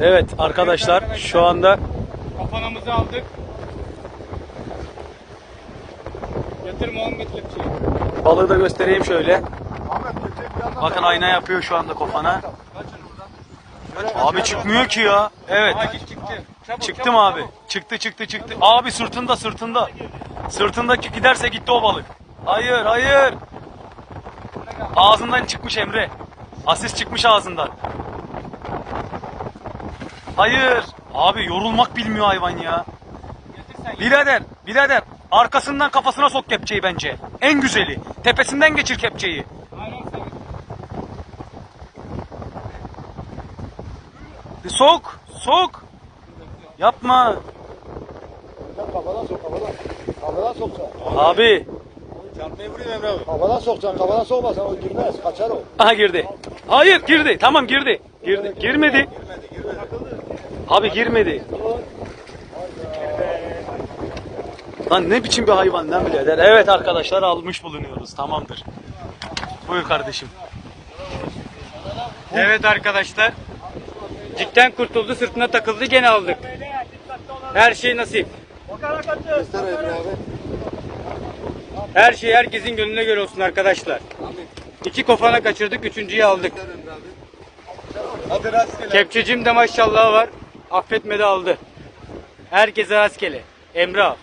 Evet arkadaşlar şu anda Kafanamızı aldık. Yatır Muhammed kepçeyi. balığı da göstereyim şöyle. Bakın ayna yapıyor şu anda kofana. Abi çıkmıyor ki ya. Evet. Hadi çıktı. Çabuk, Çıktım abi. Çıktı çıktı çıktı. Abi sırtında sırtında. Sırtındaki giderse gitti o balık. Hayır hayır. Ağzından çıkmış Emre. Asis çıkmış ağzından. Hayır. Abi yorulmak bilmiyor hayvan ya. Birader, birader. Arkasından kafasına sok kepçeyi bence. En güzeli. Tepesinden geçir kepçeyi. Bir Sok, sok. Yapma. Kafadan sok kafadan. Kafadan sokacaksın. Abi. Çantayı vurayım Emre abi. Kafadan sokacaksın. Kafadan sokmasan o girmez. Kaçar o. Aha girdi. Hayır girdi. Tamam girdi. Girdi. Girmedi. Abi girmedi. Lan ne biçim bir hayvan lan birader. Evet arkadaşlar almış bulunuyoruz. Tamamdır. Buyur kardeşim. Evet arkadaşlar. Cikten kurtuldu, sırtına takıldı, gene aldık. Her şey nasip. Her şey herkesin gönlüne göre olsun arkadaşlar. İki kofana kaçırdık, üçüncüyü aldık. Kepçecim de maşallah var. Affetmedi aldı. Herkese rastgele. Emre.